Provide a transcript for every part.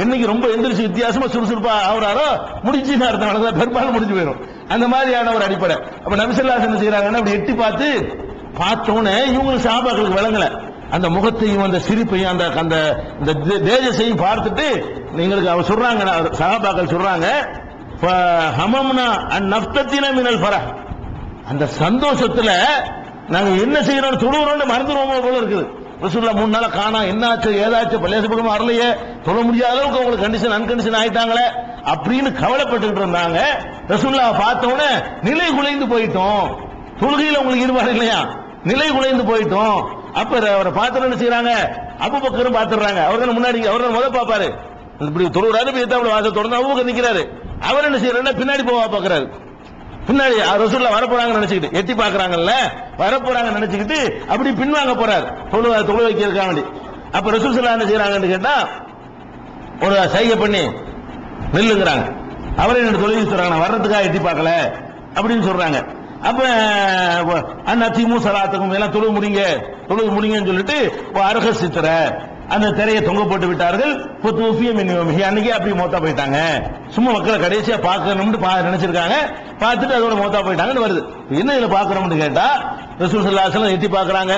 என்னைக்கு ரொம்ப எந்திரிச்சு வித்தியாசமா சுறுசுறுப்பா ஆகுறாரோ முடிச்சுன்னு அர்த்தம் அவ்வளவுதான் பெரும்பாலும் முடிஞ்சு போயிடும் அந்த மாதிரியான ஒரு அடிப்படை. அப்ப நபிசல்லாஸ் என்ன? செய்யறாங்கன்னா அப்படி எட்டி பார்த்து பார்த்தோன்னே இவங்களுக்கு சாபாக்களுக்கு விளங்கல. அந்த முகத்தையும் அந்த சிரிப்பையும் அந்த அந்த இந்த தே- தேஜஸையும் பார்த்துட்டு எங்களுக்கு அவர் சொல்றாங்க சகாபாக்கள் சொல்றாங்க ஹமம்னா நப்தத்தின மினல் பர அந்த சந்தோஷத்துல நாங்க என்ன செய்யறோம் தொழுகிறோம்னு மறந்துடுவோமோ போல இருக்குது. ரசூல்லா மூணு நாளா காணா என்னாச்சு ஏதாச்சு பள்ளியாச பக்கம் வரலையே. சொல்ல முடியாத அளவுக்கு அவங்களுக்கு கண்டிஷன் அன்கண்டிஷன் ஆயிட்டாங்களே. அப்படின்னு கவலைப்பட்டு இருந்தாங்க. ரசூல்லா பார்த்தோன்னே நிலை குலைந்து போயிட்டோம். தொழுகையில் உங்களுக்கு ஈடுபாடு இல்லையா? நிலை குலைந்து போயிட்டோம். அப்ப அவரை பார்த்து என்ன செய்யறாங்க அபுபக்கரும் பார்த்துடுறாங்க. அவர் தான் முன்னாடி அவர் தான் முதல் பார்ப்பாரு. இப்படி தொழுகிறாரு வாசல் தொடர்ந்து அபுபக்கர் நிக்கிறாரு. அவர் என்ன செய்யறாருன்னா பின்னாடி போவா பாக்குறாரு பின்னாடி ரசூல்லா வரப்போறாங்க நினைச்சுக்கிட்டு எட்டி பாக்குறாங்கல்ல வரப்போறாங்க நினைச்சுக்கிட்டு அப்படி பின்வாங்க போறாரு. தொழு தொழு வைக்க வேண்டி. அப்ப ரசூல் சொல்லா என்ன செய்யறாங்கன்னு கேட்டா ஒரு சைகை பண்ணி நெல்லுங்கிறாங்க. அவரே என்ன தொழில் சொல்றாங்க நான் வர்றதுக்காக எட்டி பார்க்கல அப்படின்னு சொல்றாங்க. அப்ப அண்ணா திமுக சலாத்துக்கும் எல்லாம் தொழுவு முடிங்க தொழுவு முடிங்கன்னு சொல்லிட்டு அரக சித்திர அந்த திரையை தொங்க போட்டு விட்டார்கள். புத்தூஃபியம் அன்னைக்கு அப்படி மோத்தா போயிட்டாங்க. சும்மா மக்களை கடைசியா பார்க்கணும்னு பா நினைச்சிருக்காங்க. பார்த்துட்டு அதோட மோத்தா போயிட்டாங்கன்னு வருது. என்ன இதுல பார்க்கணும்னு கேட்டா ரசூல் சல்லாஹலம் எட்டி பார்க்குறாங்க.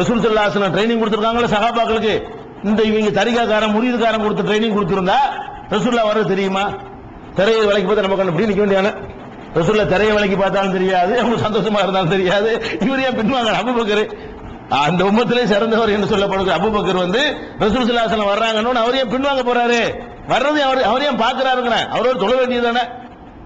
ரசூல் சல்லாஹலம் ட்ரைனிங் கொடுத்துருக்காங்களா சகாபாக்களுக்கு இந்த இவங்க தரிகாக்காரன் முறியதுக்காரன் கொடுத்து ட்ரைனிங் கொடுத்துருந்தா ரசூல்லா வர்றது தெரியுமா? திரையை விலைக்கு பார்த்து நம்ம அப்படி நிற்க வேண்டியான ரசூல்லா திரையை விலைக்கு பார்த்தாலும் தெரியாது. அவங்க சந்தோஷமா இருந்தாலும் தெரியாது. இவர் ஏன் பின்வாங்க? அபுபக்கர். அந்த உம்மத்திலே சிறந்தவர் என்று சொல்லப்படுகிற அபுபக்கர் வந்து ரசூல் சல்லாசலம் வர்றாங்கன்னு அவர் ஏன் பின்வாங்க போறாரு? வர்றது அவர் அவர் ஏன் பாக்குறாருங்கிற அவரோட தொழ வேண்டியதானே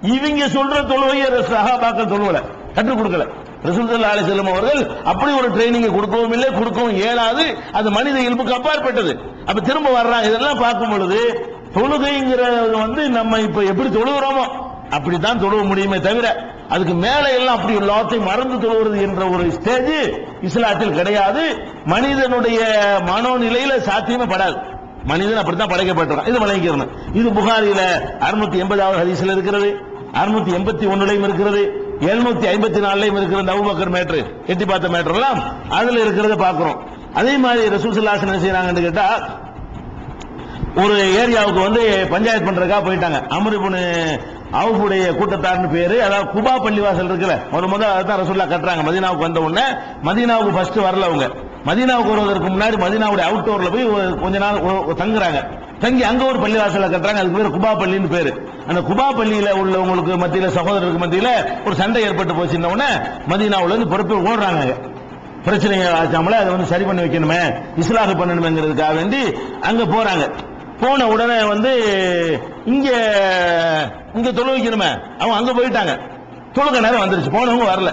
இவங்க சொல்ற தொழுவையை சகாபாக்கள் தொழுவல கற்றுக் கொடுக்கல. ரசூல் அலி செல்லம் அவர்கள் அப்படி ஒரு ட்ரைனிங் கொடுக்கவும் இல்லை கொடுக்கவும் இயலாது. அது மனித இயல்புக்கு அப்பாற்பட்டது. அப்ப திரும்ப வர்றாங்க. இதெல்லாம் பார்க்கும் பொழுது தொழுகைங்கிறது வந்து நம்ம இப்ப எப்படி தொழுகிறோமோ அப்படித்தான் தொழுவ முடியுமே தவிர அதுக்கு மேல எல்லாம் அப்படி எல்லாத்தையும் மறந்து தொழுவது என்ற ஒரு ஸ்டேஜ் இஸ்லாத்தில் கிடையாது. மனிதனுடைய மனோநிலையில சாத்தியமே படாது. மனிதன் அப்படித்தான் படைக்கப்பட்டிருக்கான். இது வழங்கிக்கிறேன் இது புகாரில அறுநூத்தி எண்பதாவது ஹதீஸ்ல இருக்கிறது. அறுநூத்தி எண்பத்தி ஒன்னுலையும் இருக்கிறது. எழுநூத்தி ஐம்பத்தி நாலுலையும் இருக்கிற இந்த மேட்ரு. எட்டி பார்த்த மேட்ரு எல்லாம் அதுல இருக்கிறத பாக்குறோம் அதே மாதிரி ரசூசல்லாசன் என்ன செய்யறாங்கன்னு கேட்டா ஒரு ஏரியாவுக்கு வந்து பஞ்சாயத்து பண்றதுக்காக போயிட்டாங்க. அமருபுனு அவுடைய கூட்டத்தார்னு பேரு அதாவது குபா பள்ளிவாசல் இருக்குல்ல. ஒரு முதல் அதான் ரசூல்லா கட்டுறாங்க. மதீனாவுக்கு வந்த உடனே மதீனாவுக்கு ஃபர்ஸ்ட் வரல அவங்க. மதீனாவுக்கு வருவதற்கு முன்னாடி மதீனாவுடைய அவுட்டோர்ல போய் கொஞ்ச நாள் தங்குறாங்க. தங்கி அங்க ஒரு பள்ளிவாசல கட்டுறாங்க. அதுக்கு பேர் குபா பள்ளின்னு பேரு. அந்த குபா பள்ளியில உள்ளவங்களுக்கு மத்தியில சகோதரருக்கு மத்தியில ஒரு சண்டை ஏற்பட்டு போச்சுன்ன உடனே மதினாவுல இருந்து பொறுப்பு ஓடுறாங்க அங்க. பிரச்சனையை ஆச்சாமல அதை வந்து சரி பண்ணி வைக்கணுமே இஸ்லாஹ் பண்ணணுமேங்கிறதுக்காக வேண்டி அங்க போறாங்க. போன உடனே வந்து இங்க இங்க தொழு வைக்கணுமே. அவங்க அங்க போயிட்டாங்க. தொழுக நேரம் வந்துருச்சு. போனவங்க வரல.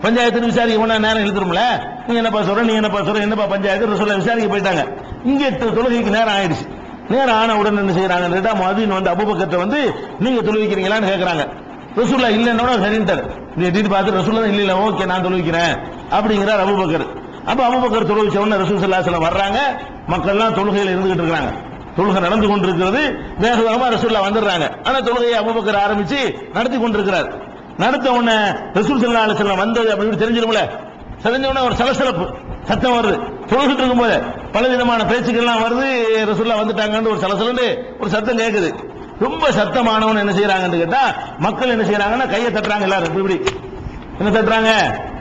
பஞ்சாயத்து விசாரிக்க போனா நேரம் இழுத்துரும்ல? நீ என்னப்பா சொல்ற? நீ என்னப்பா சொல்ற? என்னப்பா பஞ்சாயத்து? சொல்ல விசாரிக்க போயிட்டாங்க. இங்க தொழுகைக்கு நேரம் ஆயிடுச்சு. நேரம் ஆன உடனே என்ன செய்யறாங்க கேட்டா மதின் வந்து அபுபக்கத்தை வந்து நீங்க தொழுவிக்கிறீங்களான்னு கேக்குறாங்க. ரசூல்லா இல்லைன்னா சரின்ட்டார் நீ எட்டிட்டு பார்த்து ரசூல்லா தான் இல்லை ஓகே நான் தொழுவிக்கிறேன் அப்படிங்கிறார் அபுபக்கர். அப்ப அபுபக்கர் தொழுவிச்ச உடனே ரசூல் சல்லாஹ் வர்றாங்க. மக்கள்லாம் தொழுகையில் இருந்துகிட்டு இருக்காங்க. தொழுகை நடந்து கொண்டிருக்கிறது. வேக வேகமா ரசூல்லா வந்துடுறாங்க. ஆனா தொழுகையை அபுபக்கர் ஆரம்பிச்சு நடத்தி கொண்டிருக்கிறார். நடத்த உடனே ரசூல் சல்லா அலிஸ்லாம் வந்தது அப்படின்னு தெரிஞ்சிருமில்ல தெரிஞ்ச ஒரு சலசலப்பு சத்தம் வருது. தொழுகிட்டு இருக்கும்போது பல விதமான பேச்சுக்கள்லாம் வருது. ரசூல்லா வந்துட்டாங்கன்னு ஒரு சலசலன்னு ஒரு சத்தம் கேட்குது ரொம்ப சத்தமானவன் என்ன செய்யறாங்கன்னு கேட்டா மக்கள் என்ன செய்யறாங்கன்னா கையை தட்டுறாங்க எல்லாரும். இப்படி. என்ன தட்டுறாங்க?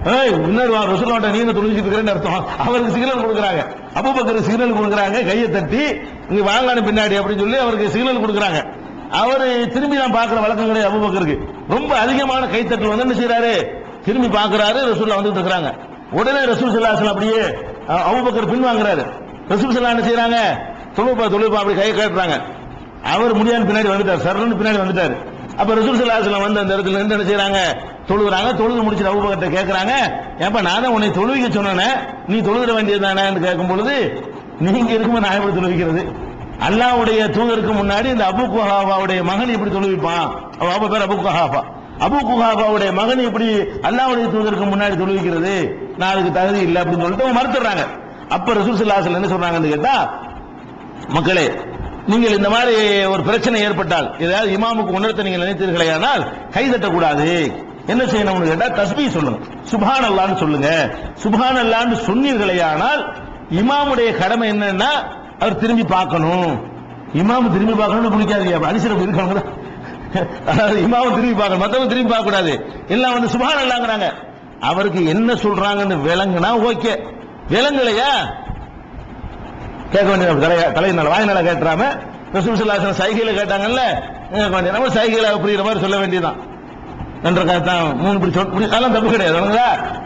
இன்னொரு ரசூலாட்ட நீங்க தொழுகிட்டு இருக்கிறேன்னு அர்த்தம். அவருக்கு சிக்னல் கொடுக்குறாங்க. அபூபக்கர் சிக்னல் கொடுக்குறாங்க கையை தட்டி இங்க வாங்கலான பின்னாடி அப்படின்னு சொல்லி அவருக்கு சிக்னல் கொடுக்குறாங்க. அவர் திரும்பி நான் பார்க்குற வழக்கம் கிடையாது அபுபக்கருக்கு. ரொம்ப அதிகமான கைத்தட்டல் வந்து என்ன செய்யறாரு திரும்பி பார்க்குறாரு ரசூல்லா வந்துட்டு இருக்கிறாங்க. உடனே ரசூல் சல்லாஹ் அப்படியே அபுபக்கர் பின் பின்வாங்குறாரு. ரசூல் சல்லா என்ன செய்யறாங்க தொழுப்பா தொழுப்பா அப்படி கையை காட்டுறாங்க. அவர் முடியாத பின்னாடி வந்துட்டார் சரணுன்னு பின்னாடி வந்துட்டார். அப்ப ரசூல் சல்லாஹ் வந்து அந்த இடத்துல இருந்து என்ன செய்யறாங்க தொழுகிறாங்க தொழுது முடிச்சு அபூபக்கர்ட்ட கேட்கறாங்க ஏப்பா நான் தான் உன்னை தொழுவிக்க சொன்னேனே. நீ தொழுகிற வேண்டியது தானேன்னு கேட்கும் பொழுது நீங்க இருக்கும்போது நான் எப்படி தொழுவிக்கிறது? அல்லாவுடைய தூதருக்கு முன்னாடி இந்த அபு குஹாபாவுடைய மகன் இப்படி தொழுவிப்பான். அவ பேர் அபு குஹாபா. அபு குஹாபாவுடைய மகன் இப்படி அல்லாவுடைய தூதருக்கு முன்னாடி தொழுவிக்கிறது. நான் அதுக்கு தகுதி இல்லை அப்படின்னு சொல்லிட்டு அவங்க மறுத்துறாங்க அப்ப ரசூல் என்ன சொல்றாங்கன்னு கேட்டா மக்களே நீங்கள் இந்த மாதிரி ஒரு பிரச்சனை ஏற்பட்டால் ஏதாவது இமாமுக்கு உணர்த்த நீங்கள் நினைத்தீர்களே ஆனால் கை தட்டக்கூடாது. என்ன செய்யணும்னு கேட்டா தஸ்மி சொல்லுங்க சுபான் அல்லான்னு சொல்லுங்க. சுபான் அல்லான்னு சொன்னீர்களே ஆனால் இமாமுடைய கடமை என்னன்னா அவர் திரும்பி பார்க்கணும். இமாம் திரும்பி பார்க்கணும்னு பிடிக்காது அரிசியில் இருக்காங்க அதாவது இமாவும் திரும்பி பார்க்கணும். மத்தவங்க திரும்பி பார்க்க கூடாது எல்லாம் வந்து சுபான் அல்லாங்கிறாங்க அவருக்கு என்ன சொல்றாங்கன்னு விளங்குனா ஓகே. விளங்கலையா? கேட்க வேண்டிய தலை தலையினால வாயினால கேட்டுறாம ரசூல் சைகையில கேட்டாங்கல்ல? கேட்க வேண்டிய நம்ம சைகையில புரியுற மாதிரி சொல்ல வேண்டியதுதான். நன்ற தான் மூணு இப்படி சொல் அதெல்லாம் தப்பு கிடையாது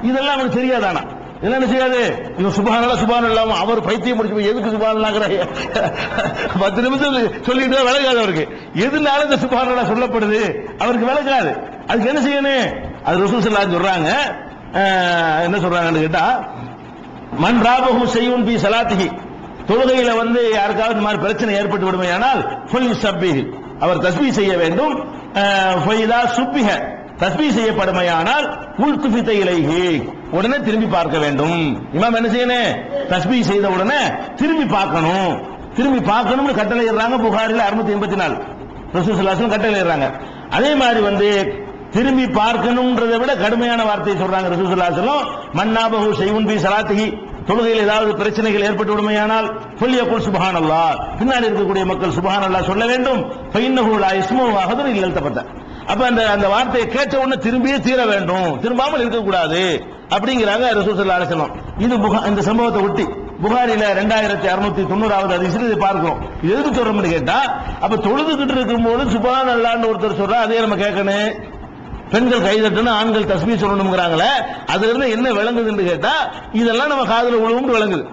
இதெல்லாம் அவனுக்கு தெரியாதானா? இதெல்லாம் என்ன செய்யாது? இவன் சுபானல்லா சுபான் இல்லாம அவர் பைத்தியம் முடிச்சு போய் எதுக்கு சுபானல்லாங்கிற பத்து நிமிஷம் சொல்லிட்டு விளங்காது அவருக்கு. எதுனால இந்த சுபானல்லா சொல்லப்படுது? அவருக்கு விளங்காது. அதுக்கு என்ன செய்யணும்? அது ரசூல் சல்லா சொல்றாங்க. அஹ், என்ன சொல்றாங்கன்னு கேட்டா மன் ராபகு செய்யும் பி சலாத்திகி தொழுகையில வந்து யாருக்காவது இந்த மாதிரி பிரச்சனை ஏற்பட்டு விடுமையானால் ஃபல் சப்பிஹி அவர் தஸ்பீ செய்ய வேண்டும். அஹ், ஃபைதா சுப்பிஹ. தஸ்பீ செய்யப்படுமையானால் உள்குஃபித்த இலைஹி உடனே திரும்பி பார்க்க வேண்டும். இமாம் என்ன செய்யணும்? தஸ்பீ செய்த உடனே திரும்பி பார்க்கணும். திரும்பி பார்க்கணும்னு கட்டளை இடுறாங்க புகாரில் அறுநூத்தி எண்பத்தி நாலு. ரசூசல்லாசன் கட்டளை இடுறாங்க. அதே மாதிரி வந்து திரும்பி பார்க்கணும்ன்றதை விட கடுமையான வார்த்தையை சொல்றாங்க ரசூசல்லாசலும் மன்னாபகு செய்வுன் பி சலாத்திகி தொழுகையில் ஏதாவது பிரச்சனைகள் ஏற்பட்டு விடுமையானால் சொல்லியக்குள் சுபஹான் அல்லா பின்னாடி இருக்கக்கூடிய மக்கள் சுபஹான் அல்லா சொல்ல வேண்டும். பைன்னகுலா இஸ்முவாகதும் இல்லத்தப்பட்ட அப்ப அந்த அந்த வார்த்தையை கேட்ட உடனே திரும்பியே தீர வேண்டும். திரும்பாமல் இருக்கக்கூடாது. அப்படிங்கிறாங்க ரசூசல்லா அலிசலம் இது புகா இந்த சம்பவத்தை ஒட்டி புகாரில ரெண்டாயிரத்தி அறுநூத்தி தொண்ணூறாவது அதிசயம் இதை பார்க்கிறோம். இது எதுக்கு சொல்றோம்னு கேட்டா அப்ப தொழுதுகிட்டு இருக்கும்போது சுபஹான் அல்லான்னு ஒருத்தர் சொல்றா அதே நம்ம கேட்கணும். பெண்கள் கைதட்டணும் ஆண்கள் தஸ்மி சொல்லணுங்கிறாங்களே அதுல இருந்து என்ன விளங்குதுன்னு கேட்டா இதெல்லாம் நம்ம காதல உழுவும்னு விளங்குது.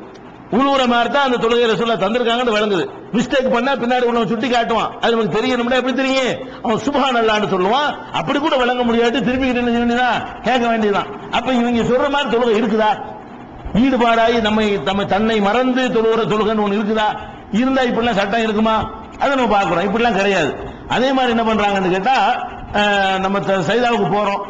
உழுவுற மாதிரி தான் அந்த தொழுகையில சொல்ல தந்திருக்காங்கன்னு விளங்குது. மிஸ்டேக் பண்ணா பின்னாடி உள்ளவன் சுட்டி காட்டுவான். அது நமக்கு தெரியணும்னா எப்படி தெரியும்? அவன் சுபா அல்லான்னு சொல்லுவான். அப்படி கூட விளங்க முடியாது. திரும்பிக்கிட்டு என்ன செய்யணும்னா கேட்க வேண்டியதுதான். அப்ப இவங்க சொல்ற மாதிரி தொழுகை இருக்குதா? ஈடுபாடாகி நம்மை நம்ம தன்னை மறந்து தொழுகிற தொழுகைன்னு ஒண்ணு இருக்குதா? இருந்தா இப்படிலாம் சட்டம் இருக்குமா? அதை நம்ம பார்க்குறோம். இப்படிலாம் கிடையாது. அதே மாதிரி என்ன பண்றாங்கன்னு கேட்டா நம்ம த- சைதாவுக்கு போறோம்.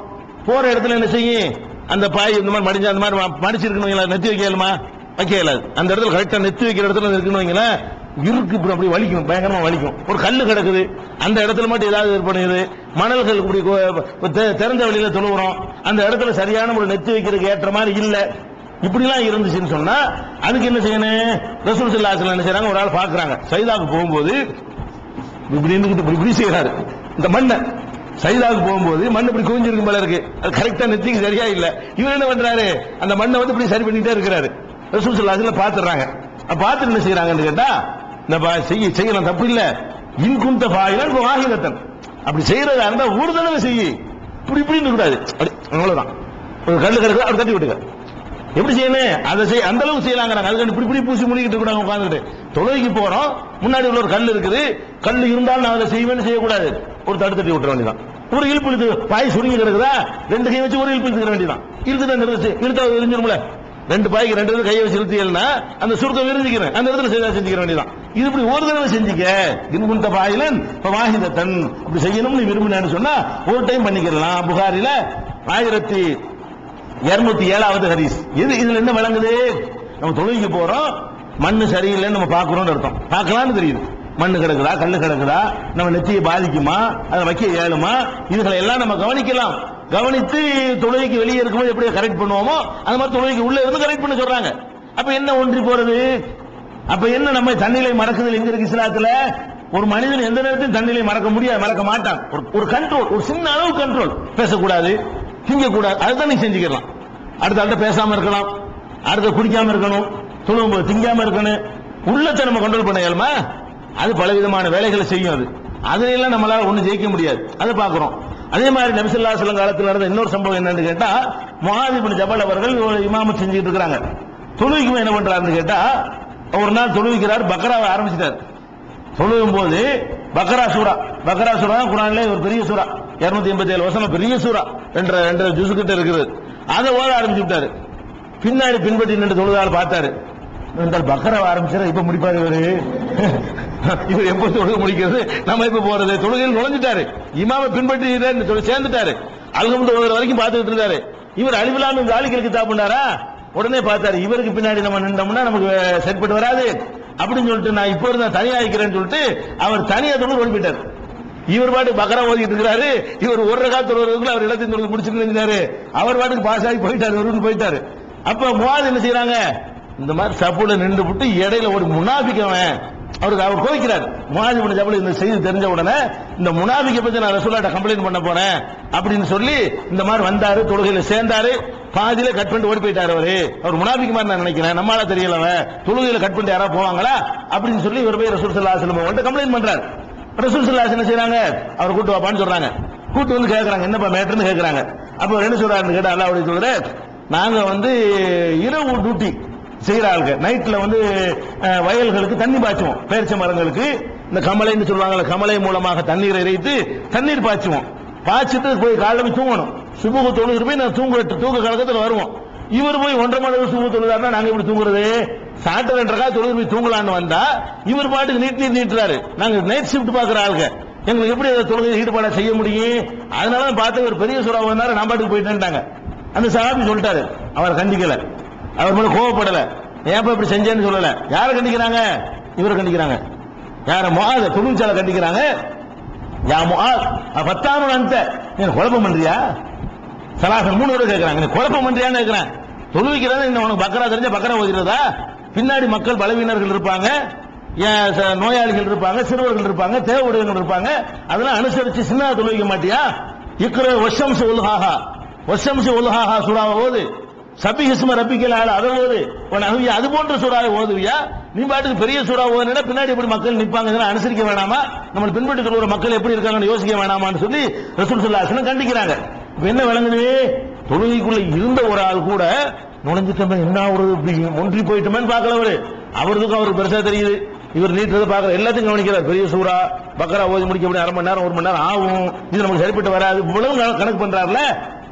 போற இடத்துல என்ன செய்யும்? அந்த பாய் இந்த மாதிரி மடிஞ்சு அந்த மாதிரி ம- மடிச்சிருக்கணும் நெத்தி வைக்கலுமா வைக்க இயலாது அந்த இடத்துல கரெக்டா நெத்தி வைக்கிற இடத்துல இருக்கணும் வைங்களேன் இருக்கு இப்படி அப்படி வலிக்கும் பயங்கரமா வலிக்கும். ஒரு கல்லு கிடக்குது. அந்த இடத்துல மட்டும் ஏதாவது இது மணல்கள் இப்படி கொ- தெ- திறந்த வழியில தொழுகிறோம் அந்த இடத்துல சரியான ஒரு நெத்தி வைக்கிறதுக்கு ஏற்ற மாதிரி இல்லை. இப்படிலாம் இருந்துச்சுன்னு சொன்னா அதுக்கு என்ன செய்யணும்? ரசூல் சல்லாஹ் என்ன செய்றாங்க? ஒரு ஆள் பாக்குறாங்க சைதாவுக்கு போகும்போது இப்படி இருந்துகிட்டு இப்படி இப்படி செய்யறாரு இந்த மண்ணை. சைதாவுக்கு போகும்போது மண் இப்படி குவிஞ்சிருக்கும் போல இருக்கு. அது கரெக்டா நெத்திக்கு சரியா இல்ல. இவர் என்ன பண்றாரு? அந்த மண்ணை வந்து இப்படி சரி பண்ணிட்டே இருக்கிறாரு. ரசூல் சல்லாஹ்ல பாத்துறாங்க பார்த்துட்டு என்ன செய்யறாங்கன்னு கேட்டா இந்த பா- செய்ய செய்யலாம் தப்பு இல்ல. இன்குந்த பாயிலன் வாகிதத்தன் அப்படி செய்யறதா இருந்தா ஒரு தடவை செய்ய. இப்படி இப்படி கூடாது அப்படி அவ்வளவுதான். ஒரு கல்லு கிடக்கு அப்படி தட்டி விட்டுக்க. எப்படி செய்யணும்? அதை செய்ய அந்த அளவுக்கு செய்யலாங்கிறாங்க. அதுக்கு இப்படி இப்படி பூசி முடிக்கிட்டு கூட உட்காந்துட்டு தொழுகைக்கு போறோம் முன்னாடி உள்ள ஒரு கல் இருக்குது. கல் இருந்தாலும் நான் அதை செய்வேன்னு செய்யக்கூடாது. ஒரு தடு தட்டி விட்டுற வேண்டியதான் ஒரு இழுப்பு இழுத்து பாய் சுருங்கி கிடக்குதா? ரெண்டு கை வச்சு ஒரு இழுப்பு இழுத்துக்க வேண்டியதான் இழுத்துட்டு அந்த இடத்துல இழுத்தா ரெண்டு பாய்க்கு ரெண்டு பேரும் கையை செலுத்தியல்னா அந்த சுருக்கம் விரிஞ்சிக்கிறேன் அந்த இடத்துல செய்தா செஞ்சுக்கிற வேண்டியதான் இது இப்படி ஒரு தடவை செஞ்சுக்க இன்புண்ட பாயிலன் இப்ப தன் அப்படி செய்யணும்னு விரும்பினேன்னு சொன்னா ஒரு டைம் பண்ணிக்கலாம். புகாரில ஆயிரத்தி இருநூத்தி ஏழாவது ஹரிஸ் இது இதுல என்ன விளங்குது? நம்ம தொழுகைக்கு போறோம் மண்ணு சரியில்லைன்னு நம்ம பார்க்கறோம்னு அர்த்தம். பார்க்கலாம்னு தெரியுது. மண்ணு கிடக்குதா கல் கிடக்குதா நம்ம நெத்தியை பாதிக்குமா அதை வைக்க ஏழுமா இதுகளை எல்லாம் நம்ம கவனிக்கலாம். கவனித்து தொழுகைக்கு வெளியே இருக்கும்போது எப்படி கரெக்ட் பண்ணுவோமோ அது மாதிரி தொழுகைக்கு உள்ள இருந்து கரெக்ட் பண்ண சொல்றாங்க. அப்ப என்ன ஒன்றி போறது? அப்ப என்ன நம்ம தண்ணிலை மறக்குதல்? எங்க இருக்கு இஸ்லாத்துல? ஒரு மனிதன் எந்த நேரத்தையும் தண்ணிலை மறக்க முடியாது மறக்க மாட்டான். ஒரு ஒரு கண்ட்ரோல் ஒரு சின்ன அளவு கண்ட்ரோல் பேசக்கூடாது திங்க கூடாது அதுதான் நீ செஞ்சுக்கலாம். அடுத்த ஆள்கிட்ட பேசாம இருக்கலாம். அடுத்த குடிக்காம இருக்கணும். தொழுவும் போது திங்காம இருக்கணும். உள்ளத்தை நம்ம கண்ட்ரோல் பண்ண இயலுமா? அது பலவிதமான வேலைகளை செய்யும் அது. அதையெல்லாம் நம்மளால ஒண்ணு ஜெயிக்க முடியாது. அதை பார்க்குறோம். அதே மாதிரி நபிசுல்லா சொல்லம் காலத்தில் நடந்த இன்னொரு சம்பவம் என்னன்னு கேட்டா முஹாதிபின் ஜபல் அவர்கள் ஒரு இமாமத் செஞ்சுட்டு இருக்கிறாங்க. தொழுவிக்கும் என்ன பண்றாருன்னு கேட்டா ஒரு நாள் தொழுவிக்கிறார் பக்ராவை ஆரம்பிச்சிட்டார். தொழுகும் போது பக்ரா சூரா பக்ரா சூரா குரான்ல ஒரு பெரிய சூரா 287 எண்பத்தி ஏழு வசனம் பெரிய சூரா ரெண்டு ரெண்டு ஜூசு கிட்ட இருக்குது. அதை ஓத ஆரம்பிச்சு விட்டாரு. பின்னாடி பின்பற்றி நின்று தொழுதால் பார்த்தாரு. என்றால் பக்ரா ஆரம்பிச்சாரு இப்ப முடிப்பாரு இவரு? இவர் எப்ப தொழுகை முடிக்கிறது? நம்ம இப்ப போறது. தொழுகையில் நுழைஞ்சிட்டாரு. இமாம பின்பற்றி சேர்ந்துட்டாரு. அல்கம் தொழுகிற வரைக்கும் பார்த்துக்கிட்டு இருந்தாரு. இவர் அழிவிலாம காலிகளுக்கு தாப்புண்டாரா உடனே பார்த்தாரு இவருக்கு பின்னாடி நம்ம நின்றோம்னா நமக்கு செட்பட்டு வராது. அப்படின்னு சொல்லிட்டு நான் இப்போ இருந்தா தனியா இருக்கிறேன்னு சொல்லிட்டு அவர் தனியா தொழில் ஒழிப்பிட்டார் போயிட்டார் இவர் பாட்டு பக்கரா ஓதிட்டு இருக்கிறாரு. இவர் ஒரு ரகா தொழுவதுக்குள்ள அவர் இடத்தின் தொழில் முடிச்சுட்டு இருந்தாரு அவர் பாட்டுக்கு பாஸ் ஆகி போயிட்டாரு வருன்னு போயிட்டாரு. அப்ப முவாது என்ன செய்யறாங்க இந்த மாதிரி சப்புல நின்று விட்டு இடையில ஒரு முனாபிக்கவன் அவருக்கு அவர் கோவிக்கிறார். முனாஜி பண்ண ஜபல் இந்த செய்தி தெரிஞ்ச உடனே இந்த முனாபிக்கை பத்தி நான் ரசூலாட்ட கம்ப்ளைண்ட் பண்ண போறேன் அப்படின்னு சொல்லி இந்த மாதிரி வந்தாரு தொழுகையில சேர்ந்தாரு பாதியில கட் பண்ணிட்டு ஓடி போயிட்டாரு அவரு. அவர் முனாபிக்கு மாதிரி நான் நினைக்கிறேன். நம்மளால தெரியல அவன். தொழுகையில கட் பண்ணிட்டு யாராவது போவாங்களா? அப்படின்னு சொல்லி இவர் போய் ரசூல் சல்லா செல்லம் கம்ப்ளைண்ட் பண்றாரு. ரசூல் சல்லா என்ன செய்யறாங்க அவர் கூட்டு வாப்பான்னு சொல்றாங்க. கூட்டு வந்து கேட்கறாங்க என்னப்பா மேட்டர்னு கேட்கறாங்க அப்ப என்ன சொல்றாருன்னு கேட்டா அல்லாஹ் சொல்ற நாங்க வந்து இரவு டியூட்டி செய்யற ஆளுங்க வந்து வயல்களுக்கு தண்ணி பாய்ச்சுவோம். பேரிச்ச மரங்களுக்கு. இந்த கமலைன்னு சொல்லுவாங்கல்ல கமலை மூலமாக தண்ணீரை இறைத்து தண்ணீர் பாய்ச்சுவோம். பாய்ச்சிட்டு போய் காலைல போய் தூங்கணும். சுபுகு தொழுகிற போய் நான் தூங்க தூக்க கழகத்தில் வருவோம். இவர் போய் ஒன்றரை மணி நேரம் சுபு தொழுதாருன்னா நாங்கள் இப்படி தூங்குறது? சாட்டர் ரெண்டரை தொழுது போய் தூங்கலான்னு வந்தா இவர் பாட்டுக்கு நீட் நீட் நீட்டுறாரு. நாங்கள் நைட் ஷிஃப்ட் பார்க்குற ஆளுங்க. எங்களுக்கு எப்படி அதை தொழுகை ஈடுபாட செய்ய முடியும்? அதனால பார்த்து ஒரு பெரிய சுறா வந்தாரு நான் பாட்டுக்கு போயிட்டேன்ட்டாங்க. அந்த சஹாபி சொல்லிட்டாரு. அவரை கண்டிக்கலை. அவர் மேல கோவப்படல. ஏன் இப்படி செஞ்சேன்னு சொல்லல? யாரை கண்டிக்கிறாங்க? இவரை கண்டிக்கிறாங்க. யார முகாத தொழிற்சாலை கண்டிக்கிறாங்க? யா முகாத் பத்தாம் அந்த நீ குழப்பம் பண்றியா? சலாசன் மூணு பேரும் கேட்கறாங்க நீ குழப்பம் பண்றியான்னு கேட்கிறேன் தொழுவிக்கிறது இன்னும் உனக்கு பக்கரா தெரிஞ்ச பக்கரா ஓதிக்கிறதா? பின்னாடி மக்கள் பலவீனர்கள் இருப்பாங்க. ஏன் ச- நோயாளிகள் இருப்பாங்க சிறுவர்கள் இருப்பாங்க தேவையுடையவர்கள் இருப்பாங்க. அதெல்லாம் அனுசரிச்சு சின்ன தொழுவிக்க மாட்டியா? இக்கிற வஷம் உல்ஹாஹா. வஷம் உல்ஹாஹா சுறாவை போது சபிகிஸ்ம ரப்பிக்கல் ஆள் அதை ஓது. உன் அது போன்ற சூறாவை ஓதுவியா? நீ பாட்டுக்கு பெரிய சூறா ஓதுனா பின்னாடி எப்படி மக்கள் நிற்பாங்க அனுசரிக்க வேணாமா? நம்ம பின்பற்றி சொல்ற மக்கள் எப்படி இருக்காங்கன்னு யோசிக்க வேணாமான்னு சொல்லி ரசூல் சொல்லாசனம் கண்டிக்கிறாங்க. என்ன விளங்குது தொழுகைக்குள்ள இருந்த ஒரு ஆள் கூட நுழைஞ்சிட்டோமே என்ன ஒரு ஒன்றி போயிட்டோமேன்னு பார்க்கல அவரு. அவருக்கும் அவருக்கு பெருசா தெரியுது. இவர் நீட்டதை பார்க்கற எல்லாத்தையும் கவனிக்கிறார். பெரிய சூறா பக்கரா ஓதி முடிக்க முடியும். அரை மணி நேரம் ஒரு மணி நேரம் ஆகும். இது நமக்கு சரிப்பட்டு வராது. இவ்வளவு கணக்கு பண்றாருல?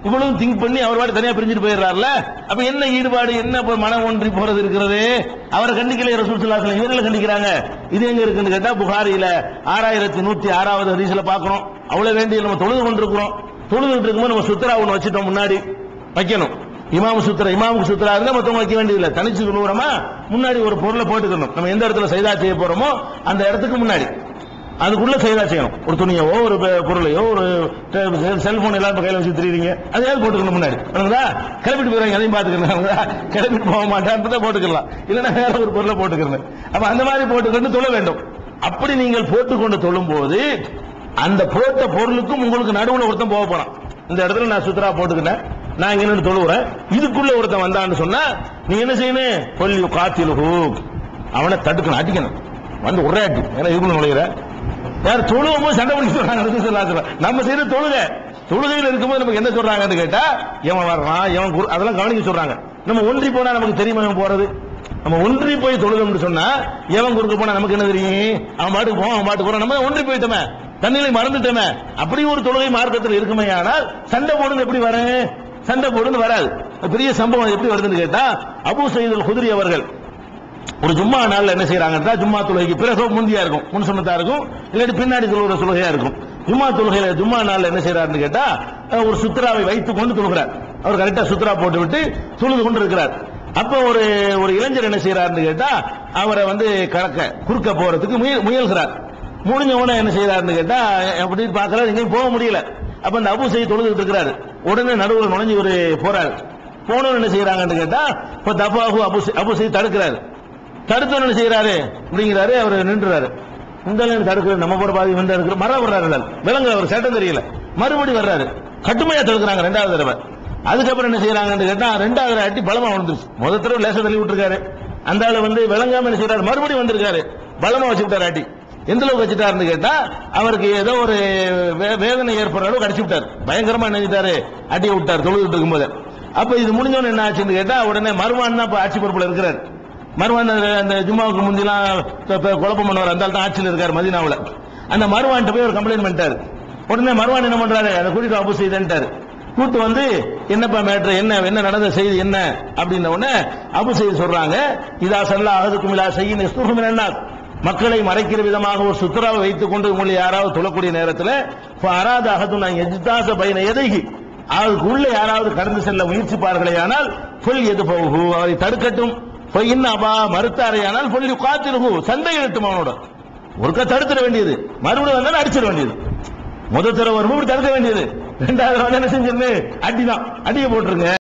இவ்வளவு திங்க் பண்ணி அவர் பாட்டு தனியா பிரிஞ்சுட்டு போயிடுறாருல? அப்ப என்ன ஈடுபாடு என்ன மன மனம் ஒன்றி போறது இருக்கிறது? அவரை கண்டிக்கல ரசூல் ஸல்லல்லாஹு கண்டிக்கிறாங்க. இது எங்க இருக்குன்னு கேட்டா புகாரியில ஆறாயிரத்தி நூத்தி ஆறாவது ஹரிசில பார்க்கிறோம் அவ்வளவு வேண்டிய நம்ம தொழுது கொண்டிருக்கிறோம். தொழுதுட்டு இருக்கும்போது நம்ம சுத்தரா ஒண்ணு வச்சுட்டோம் முன்னாடி. வைக்கணும். இமாம் சுத்திர இமாமுக்கு சுத்திரா இருந்தா மொத்தம் வைக்க வேண்டியதில்லை. தனிச்சு தொழுகிறோமா முன்னாடி ஒரு பொருளை போட்டுக்கணும். நம்ம எந்த இடத்துல சைதா செய்ய போறோமோ அந்த இடத்துக்கு முன்னாடி. அதுக்குள்ள செய்தா செய்யணும். ஒரு துணியவோ ஒரு பெ- பொருளையோ ஒரு செல்போன் எல்லாம் கையில் கையில வச்சு திரியுறீங்க. அதையாவது போட்டுக்கணும் முன்னாடி. விளங்குதா? கிளம்பிட்டு போறாங்க அதையும் பாத்துக்கணும் விளங்குதா? கிளம்பிட்டு போக மாட்டான்றதை போட்டுக்கலாம். இல்லைன்னா வேற ஒரு பொருளை போட்டுக்கிறேன் அப்ப அந்த மாதிரி போட்டுக்கிட்டு தொழ வேண்டும். அப்படி நீங்கள் போட்டுக்கொண்டு தொழும் போது அந்த போட்ட பொருளுக்கும் உங்களுக்கு நடுவுல ஒருத்தன் போக போறான். இந்த இடத்துல நான் சுத்தரா போட்டுக்கிட்டேன். நான் இங்க நின்று தொழுவுறேன். இதுக்குள்ள ஒருத்தன் வந்தான்னு சொன்னா நீ என்ன செய்யணும்? கொல்லி காத்திலு அவனை தடுக்கணும் அடிக்கணும். வந்து ஒரே அடி ஏன்னா இதுக்குள்ள நுழையிற. யார் தொழுவும் போது சண்டை பண்ணி சொல்றாங்க? நம்ம செய்யற தொழுகை. தொழுகையில் இருக்கும்போது நமக்கு என்ன சொல்றாங்கன்னு கேட்டா எவன் வர்றான் எவன் குரு- அதெல்லாம் கவனிக்க சொல்றாங்க. நம்ம ஒன்றி போனா நமக்கு தெரியுமா இவன் போறது? நம்ம ஒன்றி போய் தொழுதோம்னு சொன்னா எவன் குறுக்க போனா நமக்கு என்ன தெரியும்? அவன் பாட்டுக்கு போவான் அவன் பாட்டுக்கு போறான். நம்ம ஒன்றி போயிட்டோமே. தண்ணிலை மறந்துட்டோமே. அப்படி ஒரு தொழுகை மார்க்கத்தில் இருக்குமே ஆனால் சண்டை போடுங்க எப்படி வரேன் சண்டை போடுன்னு வராது. பெரிய சம்பவம் எப்படி வருதுன்னு கேட்டா அபு சயீதுல் குதிரி அவர்கள் ஒரு ஜும்மா நாளில் என்ன செய்யறாங்கன்னா ஜும்மா தொழுகைக்கு பிறகு முந்தியா இருக்கும். முன் சுண்ணத்தா இருக்கும். இல்லாட்டி பின்னாடி தொழுகிற தொழுகையா இருக்கும். ஜும்மா தொழுகையில ஜும்மா நாளில் என்ன செய்யறாருன்னு கேட்டா ஒரு சுத்ராவை வைத்து கொண்டு தொழுகிறார். அவர் கரெக்டா சுத்ரா போட்டு விட்டு தொழுது கொண்டு இருக்கிறார் அப்ப ஒரு ஒரு இளைஞர் என்ன செய்யறாருன்னு கேட்டா அவரை வந்து கடக்க குறுக்க போறதுக்கு முயல்கிறார். முடிஞ்ச உடனே என்ன செய்யறாருன்னு கேட்டா அப்படி பாக்குறாரு எங்கேயும் போக முடியல. அப்ப அந்த அபு செய்து தொழுதுட்டு இருக்கிறாரு. உடனே நடுவில் நுழைஞ்சு ஒரு போறாரு. போனவர் என்ன செய்யறாங்கன்னு கேட்டா இப்ப தபாஹு அபு அபு செய்து தடுக்கிறாரு. தடுத்து என்ன செய்யறாரு அப்படிங்கிறாரு அவர் நின்றுறாரு. இந்த லைன் தடுக்கிற நம்ம போட பாதி வந்து இருக்கிற மரம் வர்றாரு விலங்கு அவர் சட்டம் தெரியல. மறுபடி வர்றாரு. கட்டுமையா தடுக்கிறாங்க ரெண்டாவது தடவை. அதுக்கப்புறம் என்ன செய்யறாங்கன்னு கேட்டா ரெண்டாவது அட்டி பலமா வந்துருச்சு முதல் தடவை லேச தள்ளி விட்டுருக்காரு. அந்த ஆளு வந்து விளங்காம என்ன செய்யறாரு மறுபடியும் வந்திருக்காரு. பலமா வச்சுக்கிட்டாரு அடி. எந்த அளவுக்கு வச்சுட்டாருன்னு கேட்டா அவருக்கு ஏதோ ஒரு வே- வேதனை ஏற்படுற அளவுக்கு அடிச்சு விட்டாரு. பயங்கரமா நினைச்சிட்டாரு அட்டியை விட்டார் தொழுதுட்டு இருக்கும்போது. அப்ப இது முடிஞ்சோன்னு என்ன ஆச்சுன்னு கேட்டா உடனே மருவான் தான் ஆட்சி பொறுப்புல இருக்கிறார். மருவான் அந்த- ஜும்மாவுக்கு முந்திலாம் குழப்பம் பண்ணுவார் அந்த தான் ஆட்சியில் இருக்கார் மதினாவில். அந்த மருவான்ட்ட போய் ஒரு கம்ப்ளைண்ட் பண்ணிட்டாரு. உடனே மருவான் என்ன பண்றாரு? அதை கூட்டிட்டு அபு செய்தன்ட்டாரு. கூட்டு வந்து என்னப்பா மேட்ரு என்ன என்ன நடந்த செய்தி என்ன? அப்படின்ன உடனே அபு செய்தி சொல்றாங்க இதா செல்லா அகதுக்கும் இல்லா செய்யின் என்ன மக்களை மறைக்கிற விதமாக ஒரு சுத்தராவை வைத்துக் கொண்டு உங்களை யாராவது தொழக்கூடிய நேரத்தில் அராத அகதும் நான் எஜிதாச பயனை எதைகி அதுக்கு உள்ள யாராவது கடந்து செல்ல முயற்சிப்பார்களே ஆனால் சொல் எது அவரை தடுக்கட்டும். பொய்யின் மறுத்தாரையானால் சொல்லி காத்திருகு சண்டை இழுட்டும் அவனோட. ஒருக்க தடுத்துட வேண்டியது. மறுபடியும் வந்தாலும் அடிச்சிட வேண்டியது. முதல் தடவை வரும்போது தடுக்க வேண்டியது. ரெண்டாவது தடவை என்ன செஞ்சிருந்து? அடிதான். அடியை போட்டுருங்க.